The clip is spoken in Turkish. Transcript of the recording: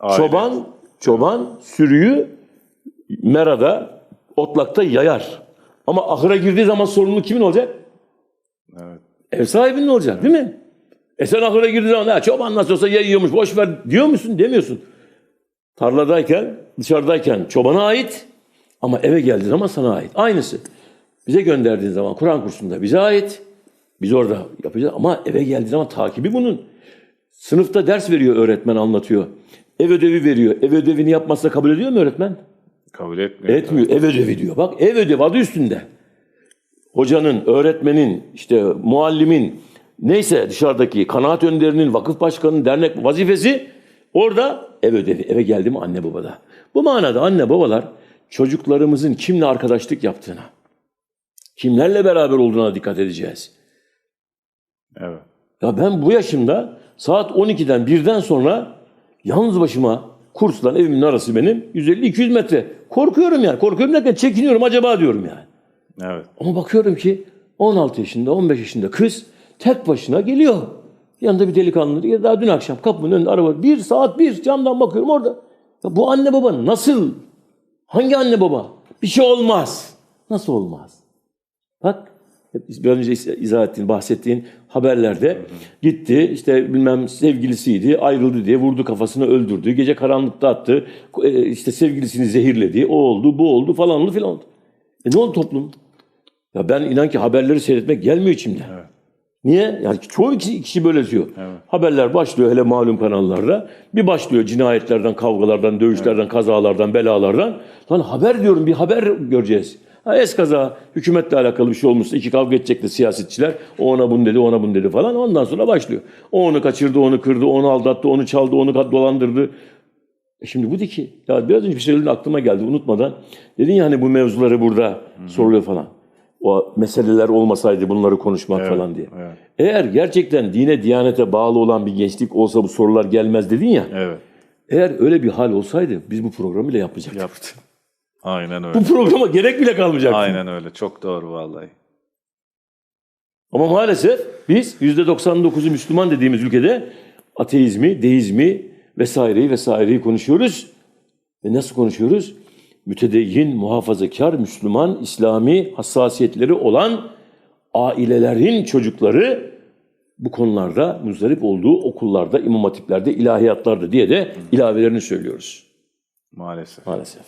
Aile. Çoban, çoban sürüyü merada, otlakta yayar. Ama ahıra girdiği zaman sorumluluk kimin olacak? Evet. Ev sahibinin olacak değil mi? E sen ahıra girdiğin zaman ha, çoban nasıl olsa yayıyormuş boş ver diyor musun? Demiyorsun. Tarladayken, dışarıdayken çobana ait ama eve geldiği zaman sana ait. Aynısı. Bize gönderdiğin zaman Kur'an kursunda bize ait. Biz orada yapacağız ama eve geldiği zaman takibi bunun. Sınıfta ders veriyor öğretmen anlatıyor. Ev ödevi veriyor. Ev ödevini yapmazsa kabul ediyor mu öğretmen? Kabul etmiyor. Etmiyor. Ev ödevi diyor. Bak ev ödevi adı üstünde. Hocanın, öğretmenin, işte muallimin, neyse dışarıdaki kanaat önderinin, vakıf başkanının, dernek vazifesi orada ev ödevi. Eve geldi mi anne babada. Bu manada anne babalar çocuklarımızın kimle arkadaşlık yaptığına, kimlerle beraber olduğuna dikkat edeceğiz. Evet. Ya ben bu yaşımda saat 12'den 1'den sonra yalnız başıma kursla evimin arası benim 150-200 metre. Korkuyorum yani. Korkuyorum derken çekiniyorum acaba diyorum yani. Evet. Ama bakıyorum ki 16 yaşında, 15 yaşında kız tek başına geliyor. Yanında bir delikanlı. Ya daha dün akşam kapımın önünde araba. Bir saat bir camdan bakıyorum orada. Ya bu anne baba nasıl? Hangi anne baba? Bir şey olmaz. Nasıl olmaz? Bak biraz önce izah ettiğin, bahsettiğin haberlerde gitti işte bilmem sevgilisiydi ayrıldı diye vurdu kafasını öldürdü. Gece karanlıkta attı. e, işte sevgilisini zehirledi. O oldu bu oldu falan oldu filan oldu. E ne oldu toplum? Ya ben inan ki haberleri seyretmek gelmiyor içimden. Evet. Niye? Yani çoğu kişi, kişi böyle diyor. Haberler başlıyor hele malum kanallarda. Bir başlıyor cinayetlerden, kavgalardan, dövüşlerden, kazalardan, belalardan. Lan haber diyorum bir haber göreceğiz. Ha es kaza hükümetle alakalı bir şey olmuşsa iki kavga edecekti siyasetçiler. O ona bunu dedi, ona bunu dedi falan. Ondan sonra başlıyor. O onu kaçırdı, onu kırdı, onu aldattı, onu çaldı, onu dolandırdı. E şimdi bu ki, ya biraz önce bir söyledin aklıma geldi unutmadan. Dedin ya hani bu mevzuları burada soruluyor falan. O meseleler olmasaydı bunları konuşmak falan diye. Evet. Eğer gerçekten dine, diyanete bağlı olan bir gençlik olsa bu sorular gelmez dedin ya. Evet. Eğer öyle bir hal olsaydı biz bu programı bile yapmayacaktık. Yaptı. Aynen öyle. Bu programa gerek bile kalmayacaktı. Aynen öyle. Çok doğru vallahi. Ama maalesef biz %99'u Müslüman dediğimiz ülkede ateizmi, deizmi vesaireyi vesaireyi konuşuyoruz. Ve nasıl konuşuyoruz? Mütedeyyin, muhafazakar, Müslüman, İslami hassasiyetleri olan ailelerin çocukları bu konularda muzdarip olduğu okullarda, imam hatiplerde, ilahiyatlarda diye de ilavelerini söylüyoruz Maalesef. maalesef.